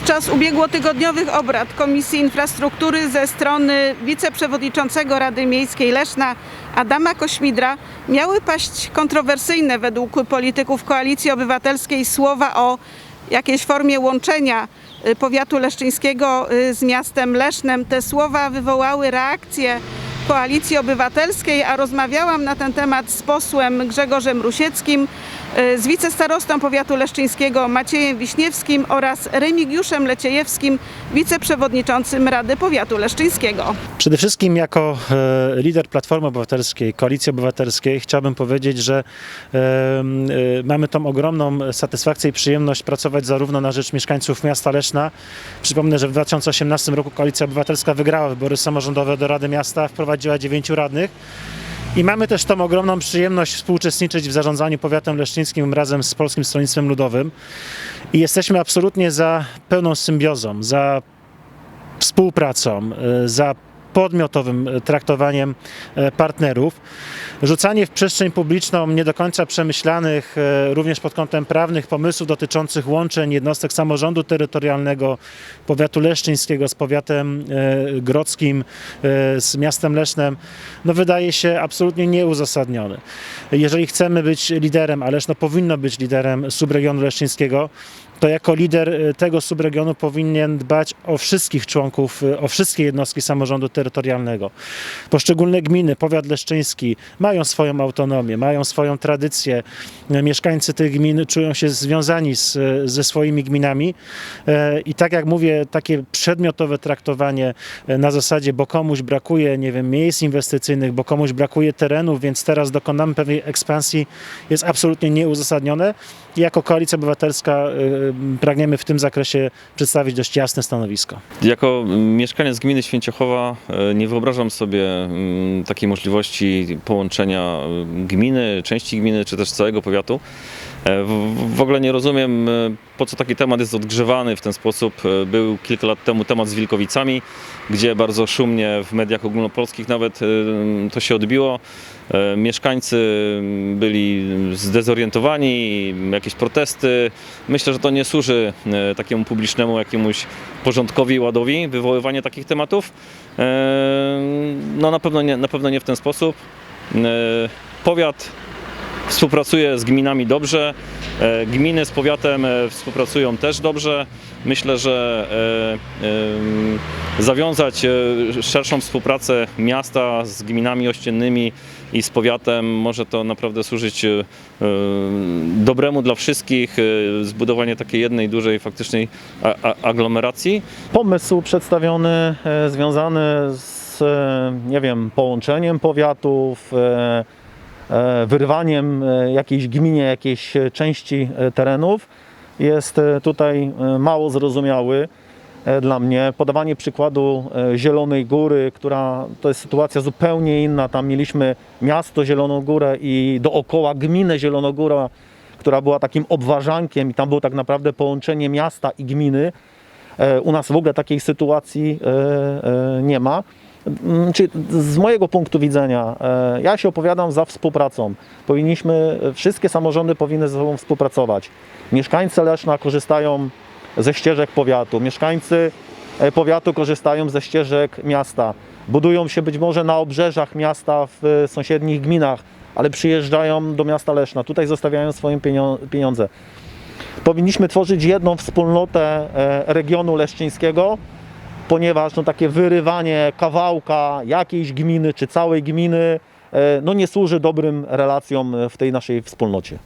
Podczas ubiegłotygodniowych obrad Komisji Infrastruktury ze strony wiceprzewodniczącego Rady Miejskiej Leszna Adama Kośmidra miały paść kontrowersyjne według polityków Koalicji Obywatelskiej słowa o jakiejś formie łączenia y, powiatu leszczyńskiego y, z miastem Lesznem. Te słowa wywołały reakcję Koalicji Obywatelskiej, a rozmawiałam na ten temat z posłem Grzegorzem Rusieckim, y, z wicestarostą powiatu leszczyńskiego Maciejem Wiśniewskim oraz Remigiuszem Leciejewskim, wiceprzewodniczącym Rady Powiatu Leszczyńskiego. Przede wszystkim jako e, lider Platformy Obywatelskiej, Koalicji Obywatelskiej chciałbym powiedzieć, że e, mamy tą ogromną satysfakcję i przyjemność pracować zarówno na rzecz mieszkańców miasta Leszna. Przypomnę, że w 2018 roku Koalicja Obywatelska wygrała wybory samorządowe do Rady Miasta, wprowadziła dziewięciu radnych. I mamy też tą ogromną przyjemność współuczestniczyć w zarządzaniu powiatem leszczyńskim razem z Polskim Stronnictwem Ludowym. I jesteśmy absolutnie za pełną symbiozą, za współpracą, e, za podmiotowym e, traktowaniem e, partnerów. Rzucanie w przestrzeń publiczną nie do końca przemyślanych, e, również pod kątem prawnych, pomysłów dotyczących łączeń jednostek samorządu terytorialnego, powiatu leszczyńskiego z powiatem grodzkim, z miastem Lesznem, no wydaje się absolutnie nieuzasadniony. Jeżeli chcemy być liderem, a Leszno powinno być liderem subregionu leszczyńskiego, to jako lider tego subregionu powinien dbać o wszystkich członków, o wszystkie jednostki samorządu terytorialnego. Poszczególne gminy, powiat leszczyński mają swoją autonomię, mają swoją tradycję. Mieszkańcy tych gmin czują się związani z, ze swoimi gminami E, i tak jak mówię, takie przedmiotowe traktowanie e, na zasadzie, bo komuś brakuje, nie wiem, miejsc inwestycyjnych, bo komuś brakuje terenów, więc teraz dokonamy pewnej ekspansji, jest absolutnie nieuzasadnione. Jako Koalicja Obywatelska e, pragniemy w tym zakresie przedstawić dość jasne stanowisko. Jako mieszkaniec gminy Święciochowa nie wyobrażam sobie mm, takiej możliwości połączenia e, gminy, części gminy, czy też całego powiatu. E, W ogóle nie rozumiem, e, po co taki temat jest odgrzewany w ten sposób. E, Był kilka lat temu temat z Wilkowicami, gdzie bardzo szumnie w mediach ogólnopolskich nawet to się odbiło. Mieszkańcy byli zdezorientowani, jakieś protesty. Myślę, że to nie służy takiemu publicznemu jakiemuś porządkowi i ładowi, wywoływanie takich tematów. No na pewno nie, na pewno nie w ten sposób. Powiat współpracuje z gminami dobrze, e, gminy z powiatem e, współpracują też dobrze. Myślę, że e, zawiązać szerszą współpracę miasta z gminami ościennymi i z powiatem może to naprawdę służyć dobremu dla wszystkich, zbudowanie takiej jednej dużej faktycznej aglomeracji. pomysł przedstawiony związany z, nie wiem, połączeniem powiatów, wyrwaniem e, jakiejś gminie, jakiejś e, części e, terenów jest e, tutaj e, mało zrozumiały e, dla mnie. Podawanie przykładu e, Zielonej Góry, która to jest sytuacja zupełnie inna. Tam mieliśmy miasto Zieloną Górę i dookoła gminę Zielonogóra, która była takim obwarzankiem i tam było tak naprawdę połączenie miasta i gminy. E, U nas w ogóle takiej sytuacji e, e, nie ma. Mm, Czyli z mojego punktu widzenia, e, ja się opowiadam za współpracą. Powinniśmy, wszystkie samorządy powinny ze sobą współpracować. Mieszkańcy Leszna korzystają ze ścieżek powiatu, mieszkańcy e, powiatu korzystają ze ścieżek miasta. Budują się być może na obrzeżach miasta w e, sąsiednich gminach, ale przyjeżdżają do miasta Leszna. Tutaj zostawiają swoje pieniądze powinniśmy tworzyć jedną wspólnotę e, regionu leszczyńskiego, ponieważ no, takie wyrywanie kawałka jakiejś gminy czy całej gminy e, no, nie służy dobrym relacjom w tej naszej wspólnocie.